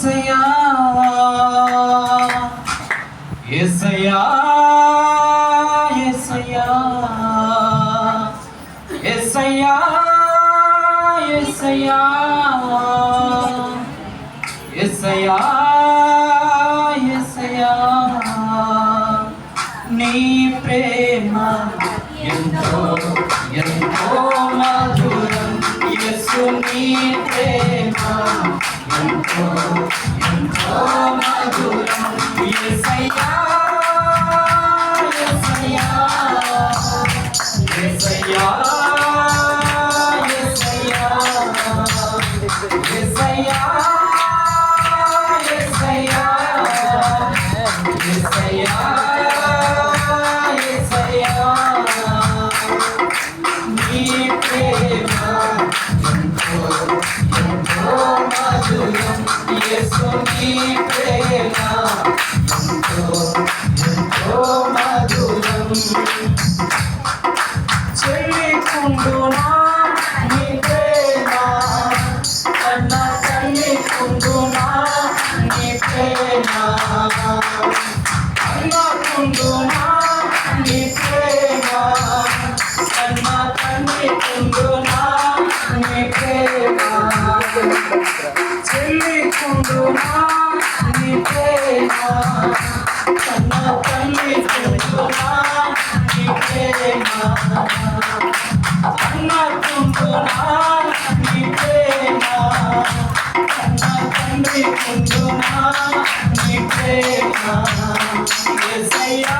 ఏసయ్యా. ఏసయ్యా ఏసయ్యా. ఏసయ్యా ఏసయ్యా. ఏసయ్యా ఏసయ్యా. నీ ప్రేమ ఎంతో ఎంతో మధురం. యేసు నీ ప్రేమ Oh my goodness. చెల్లి కుండు నీ ప్రేమ. తండ్రి కుంటున్నా నీ ప్రేమ ఎసయ్యా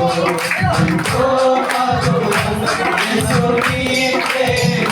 Oh,